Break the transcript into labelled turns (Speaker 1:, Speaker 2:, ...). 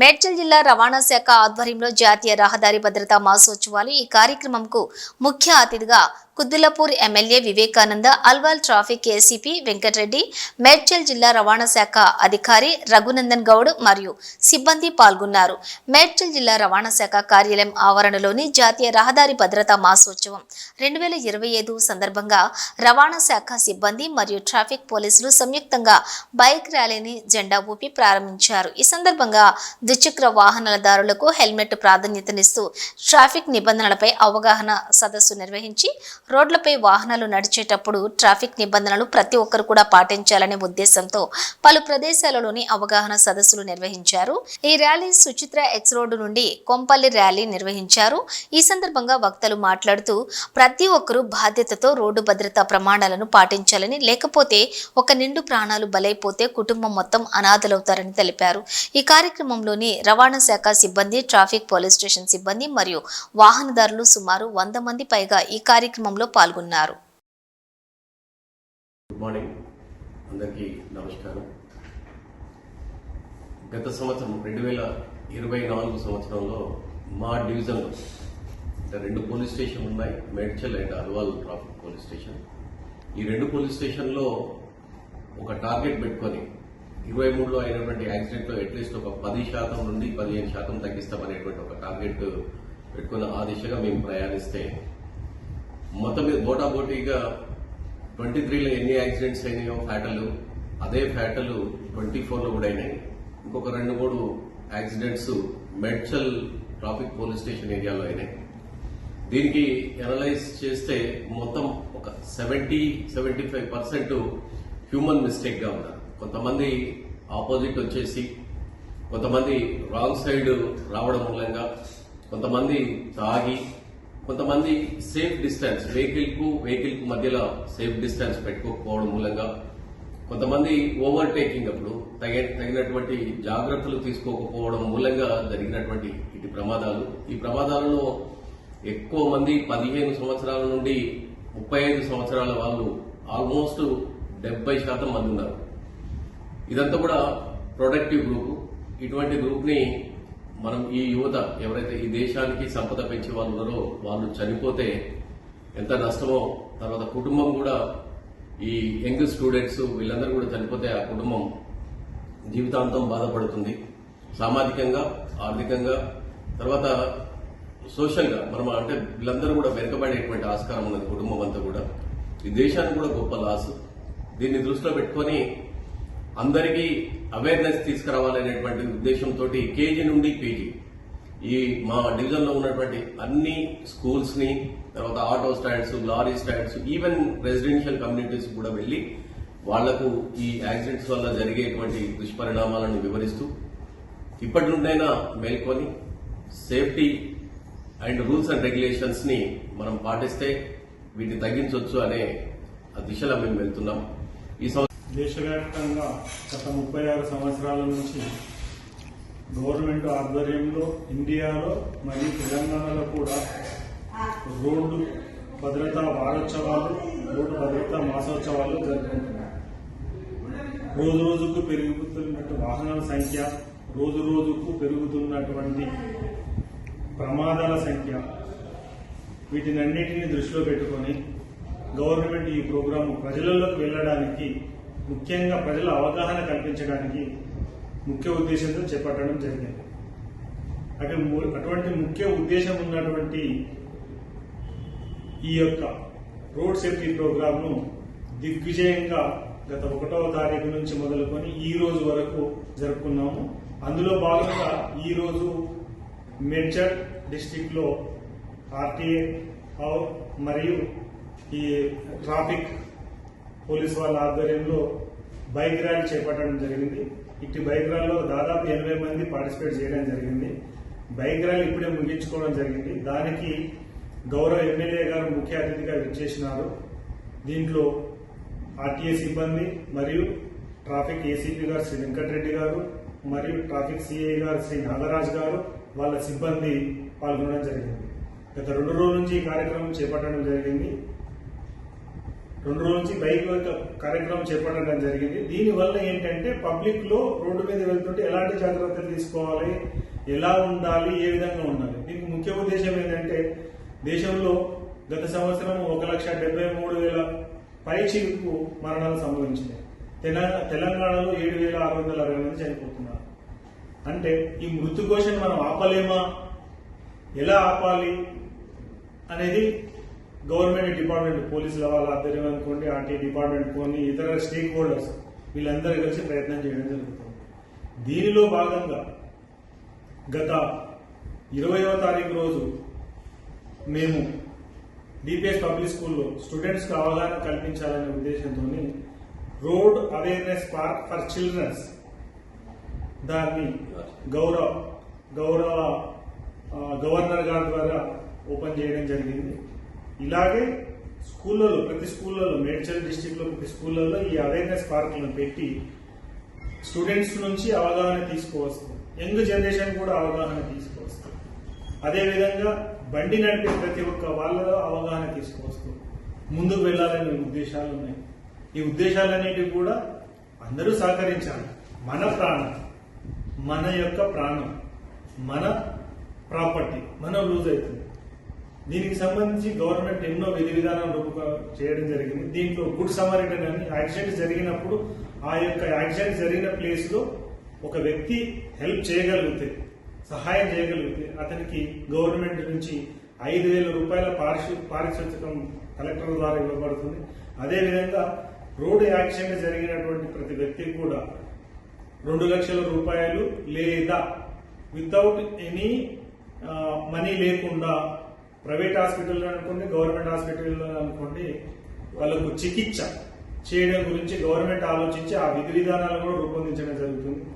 Speaker 1: మేడ్చల్ జిల్లా రవాణా శాఖ ఆధ్వర్యంలో జాతీయ రహదారి భద్రతా మాసోత్సవాలు ఈ కార్యక్రమంకు ముఖ్య అతిథిగా Quthbullapur MLA Vivekananda Alwal traffic ACP Venkatareddy Medchal జిల్లా రవాణా శాఖ అధికారి రఘునందన్ గౌడ్ మరియు సిబ్బంది పాల్గొన్నారు. మేడ్చల్ జిల్లా రవాణా శాఖ కార్యాలయం ఆవరణలోని జాతీయ రహదారి భద్రతా మాసోత్సవం రెండు వేల ఇరవై ఐదు సందర్భంగా రవాణా శాఖ సిబ్బంది మరియు ట్రాఫిక్ పోలీసులు సంయుక్తంగా బైక్ ర్యాలీని జెండా ఊపి ప్రారంభించారు. ఈ సందర్భంగా ద్విచక్ర వాహనాలదారులకు హెల్మెట్ ప్రాధాన్యతనిస్తూ ట్రాఫిక్ నిబంధనలపై అవగాహన సదస్సు నిర్వహించి రోడ్లపై వాహనాలు నడిచేటప్పుడు ట్రాఫిక్ నిబంధనలు ప్రతి ఒక్కరు కూడా పాటించాలనే ఉద్దేశంతో పలు ప్రదేశాలలోని అవగాహన సదస్సులు నిర్వహించారు. ఈ ర్యాలీ సుచిత్ర ఎక్స్ రోడ్డు నుండి కొంపల్లి ర్యాలీ నిర్వహించారు. ఈ సందర్భంగా వక్తలు మాట్లాడుతూ ప్రతి ఒక్కరూ బాధ్యతతో రోడ్డు భద్రతా ప్రమాణాలను పాటించాలని లేకపోతే ఒక నిండు ప్రాణాలు బలైపోతే కుటుంబం మొత్తం అనాథలవుతారని తెలిపారు. ఈ కార్యక్రమంలో కార్యక్రమంలోని రవాణా శాఖ సిబ్బంది ట్రాఫిక్ పోలీస్ స్టేషన్ సిబ్బంది మరియు వాహనదారులు సుమారు వంద మంది పైగా ఈ కార్యక్రమంలో పాల్గొన్నారు.
Speaker 2: గుడ్ మార్నింగ్ అందరికీ నమస్కారం. గత సంవత్సరం రెండు వేల ఇరవై నాలుగు సంవత్సరంలో మా డివిజన్లో అంటే రెండు పోలీస్ స్టేషన్ ఉన్నాయి Medchal and Alwal traffic police station. ఈ రెండు పోలీస్ స్టేషన్లో ఒక టార్గెట్ పెట్టుకొని ఇరవై మూడులో అయినటువంటి యాక్సిడెంట్లో అట్లీస్ట్ ఒక పది శాతం నుండి పదిహేను శాతం తగ్గిస్తామనేటువంటి ఒక టార్గెట్ పెట్టుకున్న ఆ దిశగా మేము ప్రయాణిస్తే మొత్తం మీద బోటాబోటీగా ట్వంటీ త్రీలో ఎన్ని యాక్సిడెంట్స్ అయినాయో ఫ్యాటలు అదే ఫ్యాటలు ట్వంటీ ఫోర్లో కూడా అయినాయి. ఇంకొక రెండు మూడు accidents Medchal traffic police station ఏరియాలో అయినాయి. దీనికి అనలైజ్ చేస్తే మొత్తం ఒక seventy seventy five percent human మిస్టేక్గా ఉన్నారు కొంతమంది ఆపోజిట్ వచ్చేసి కొంతమంది రాంగ్ సైడ్ రావడం మూలంగా కొంతమంది తాగి కొంతమంది సేఫ్ డిస్టెన్స్ వెహికల్కు వెహికల్కు మధ్యలో సేఫ్ డిస్టెన్స్ పెట్టుకోకపోవడం మూలంగా కొంతమంది ఓవర్టేకింగ్ అప్పుడు తగిన తగినటువంటి జాగ్రత్తలు తీసుకోకపోవడం మూలంగా జరిగినటువంటి ఇటు ప్రమాదాలు. ఈ ప్రమాదాలలో ఎక్కువ మంది పదిహేను సంవత్సరాల నుండి ముప్పై ఐదు సంవత్సరాల వాళ్ళు ఆల్మోస్ట్ డెబ్బై శాతం మంది ఉన్నారు. ఇదంతా కూడా ప్రొడక్టివ్ గ్రూప్ ఇటువంటి గ్రూప్ని మనం ఈ యువత ఎవరైతే ఈ దేశానికి సంపద పెంచే వాళ్ళు ఉన్నారో వాళ్ళు చనిపోతే ఎంత నష్టమో తర్వాత కుటుంబం కూడా ఈ యంగ్ స్టూడెంట్స్ వీళ్ళందరూ కూడా చనిపోతే ఆ కుటుంబం జీవితాంతం బాధపడుతుంది. సామాజికంగా ఆర్థికంగా తర్వాత సోషల్గా మనం అంటే వీళ్ళందరూ కూడా వెనుకబడేటువంటి ఆస్కారం ఉన్నది కుటుంబం అంతా కూడా. ఈ దేశానికి కూడా గొప్ప లాస్ దీన్ని దృష్టిలో పెట్టుకొని అందరికీ అవేర్నెస్ తీసుకురావాలనేటువంటి ఉద్దేశంతో కేజీ నుండి పీజీ. ఈ మా డివిజన్లో ఉన్నటువంటి అన్ని స్కూల్స్ని తర్వాత auto stands lorry stands even residential communities కూడా వెళ్ళి వాళ్ళకు ఈ యాక్సిడెంట్స్ వల్ల జరిగేటువంటి దుష్పరిణామాలను వివరిస్తూ ఇప్పటి నుండైనా మేల్కొని సేఫ్టీ అండ్ రూల్స్ అండ్ రెగ్యులేషన్స్ని మనం పాటిస్తే వీటిని తగ్గించవచ్చు అనే ఆ దిశలో మేము వెళ్తున్నాం. ఈ సంవత్సరం
Speaker 3: దేశవ్యాప్తంగా గత ముప్పై ఆరు సంవత్సరాల నుంచి గవర్నమెంట్ ఆధ్వర్యంలో ఇండియాలో మరియు తెలంగాణలో కూడా రోడ్డు భద్రతా వారోత్సవాలు రోడ్డు భద్రతా మాసోత్సవాలు జరుపుకుంటున్నాయి. రోజు రోజుకు పెరుగుతున్నట్టు వాహనాల సంఖ్య రోజు రోజుకు పెరుగుతున్నటువంటి ప్రమాదాల సంఖ్య వీటినన్నిటిని దృష్టిలో పెట్టుకొని గవర్నమెంట్ ఈ ప్రోగ్రాం ప్రజలలోకి వెళ్ళడానికి ముఖ్యంగా ప్రజల అవగాహన కల్పించడానికి ముఖ్య ఉద్దేశంతో చేపట్టడం జరిగింది. అటు అటువంటి ముఖ్య ఉద్దేశం ఉన్నటువంటి ఈ యొక్క రోడ్ సేఫ్టీ ప్రోగ్రాంను దిగ్విజయంగా గత ఒకటవ తారీఖు నుంచి మొదలుకొని ఈ రోజు వరకు జరుపుకున్నాము. అందులో భాగంగా ఈరోజు రోజు డిస్టిక్లో ఆర్టీఏ మరియు ఈ ట్రాఫిక్ పోలీస్ వాళ్ళ ఆధ్వర్యంలో బైక్ ర్యాలీ చేపట్టడం జరిగింది. ఇట్టి బైక్ ర్యాలీలో దాదాపు ఎనభై మంది పార్టిసిపేట్ చేయడం జరిగింది. బైక్ ర్యాలీ ఇప్పుడే ముగించుకోవడం జరిగింది. దానికి గౌరవ ఎమ్మెల్యే గారు ముఖ్య అతిథిగా విచ్చేసినారు. దీంట్లో ఆర్టీఏ సిబ్బంది మరియు ట్రాఫిక్ ఏసీపీ గారు శ్రీ వెంకటరెడ్డి గారు మరియు ట్రాఫిక్ సిఐ గారు శ్రీ నాగరాజ్ గారు వాళ్ళ సిబ్బంది పాల్గొనడం జరిగింది. గత రెండు రోజుల నుంచి ఈ కార్యక్రమం చేపట్టడం జరిగింది. రెండు రోజుల నుంచి బైక్ కార్యక్రమం చేపట్టడం జరిగింది. దీనివల్ల ఏంటంటే పబ్లిక్లో రోడ్డు మీద వెళ్తుంటే ఎలాంటి జాగ్రత్తలు తీసుకోవాలి ఎలా ఉండాలి ఏ విధంగా ఉండాలి? దీనికి ముఖ్య ఉద్దేశం ఏంటంటే దేశంలో గత సంవత్సరం ఒక లక్ష డెబ్బై మూడు వేల పైచిలకు మరణాలు సంభవించినాయి. తెలంగాణ తెలంగాణలో ఏడు వేల ఆరు వందల అరవై మంది చనిపోతున్నారు. అంటే ఈ మృత్యుకోశం మనం ఆపలేమా? ఎలా ఆపాలి అనేది గవర్నమెంట్ డిపార్ట్మెంట్ పోలీసుల వాళ్ళ ఆధ్వర్యం అనుకోండి ఆర్టీ డిపార్ట్మెంట్ కొన్ని ఇతర స్టేక్ హోల్డర్స్ వీళ్ళందరూ కలిసి ప్రయత్నం చేయడం జరుగుతుంది. దీనిలో భాగంగా గత ఇరవయవ తారీఖు రోజు మేము డిపిఎస్ పబ్లిక్ స్కూల్లో స్టూడెంట్స్కి అవగాహన కల్పించాలనే ఉద్దేశంతో road awareness park for childrens దాన్ని గౌరవ గౌరవ గవర్నర్ గారి ద్వారా ఓపెన్ చేయడం జరిగింది. ఇలాగే స్కూళ్ళలో ప్రతి స్కూళ్ళలో మేడ్చల్ డిస్టిక్లో ప్రతి స్కూళ్ళలో ఈ అవేర్నెస్ పార్కులను పెట్టి స్టూడెంట్స్ నుంచి అవగాహన తీసుకువస్తాం యంగ్ జనరేషన్ కూడా అవగాహన తీసుకువస్తాం అదేవిధంగా బండి నడిపే ప్రతి ఒక్క వాళ్ళలో అవగాహన తీసుకువస్తాం ముందుకు వెళ్ళాలనే ఉద్దేశాలు ఉన్నాయి. ఈ ఉద్దేశాలన్నిటివి కూడా అందరూ సహకరించాలి. మన ప్రాణం మన యొక్క ప్రాణం మన ప్రాపర్టీ మనం లూజ్ అవుతుంది దీనికి సంబంధించి గవర్నమెంట్ ఎన్నో విధి విధానాలు రూపక చేయడం జరిగింది. దీంట్లో గుడ్ సమరిటన్ అని యాక్సిడెంట్ జరిగినప్పుడు ఆ యొక్క యాక్సిడెంట్ జరిగిన ప్లేస్లో ఒక వ్యక్తి హెల్ప్ చేయగలిగితే సహాయం చేయగలిగితే అతనికి గవర్నమెంట్ నుంచి ఐదు వేల రూపాయల పారిశు పారిశుద్ధకం కలెక్టర్ ద్వారా ఇవ్వబడుతుంది. అదేవిధంగా రోడ్డు యాక్సిడెంట్ జరిగినటువంటి ప్రతి వ్యక్తికి కూడా రెండు లక్షల రూపాయలు లేదా వితౌట్ ఎనీ మనీ లేకుండా ప్రైవేట్ హాస్పిటల్లో అనుకోండి గవర్నమెంట్ హాస్పిటల్లో అనుకోండి వాళ్ళకు చికిత్స చేయడం గురించి గవర్నమెంట్ ఆలోచించి ఆ విధి విధానాలు కూడా రూపొందించడం జరుగుతుంది.